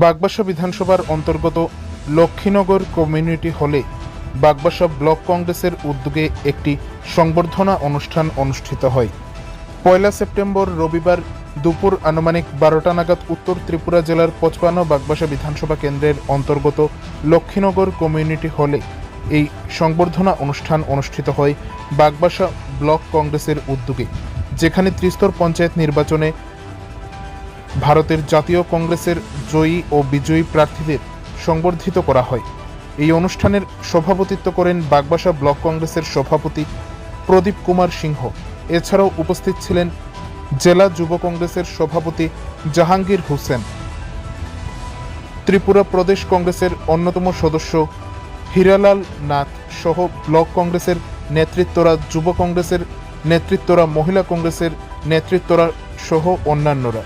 বাগবাসা বিধানসভার অন্তর্গত লক্ষ্মীনগর কমিউনিটি হলে বাগবাসা ব্লক কংগ্রেসের উদ্যোগে একটি সংবর্ধনা অনুষ্ঠান অনুষ্ঠিত হয়। পয়লা সেপ্টেম্বর রবিবার দুপুর আনুমানিক বারোটা নাগাদ উত্তর ত্রিপুরা জেলার পচপানো বাগবাসা বিধানসভা কেন্দ্রের অন্তর্গত লক্ষ্মীনগর কমিউনিটি হলে এই সংবর্ধনা অনুষ্ঠান অনুষ্ঠিত হয় বাগবাসা ব্লক কংগ্রেসের উদ্যোগে। যেখানে ত্রিস্তর পঞ্চায়েত নির্বাচনে ভারতের জাতীয় কংগ্রেসের জয়ী ও বিজয়ী প্রার্থীদের সংবর্ধিত করা হয়। এই অনুষ্ঠানের সভাপতিত্ব করেন বাগবাসা ব্লক কংগ্রেসের সভাপতি প্রদীপ কুমার সিংহ। এছাড়াও উপস্থিত ছিলেন জেলা যুব কংগ্রেসের সভাপতি জাহাঙ্গীর হোসেন। ত্রিপুরা প্রদেশ কংগ্রেসের অন্যতম সদস্য হীরালাল নাথ সহ ব্লক কংগ্রেসের নেতৃত্বরা যুব কংগ্রেসের নেতৃত্বরা মহিলা কংগ্রেসের নেতৃত্বরা সহ অন্যান্যরা।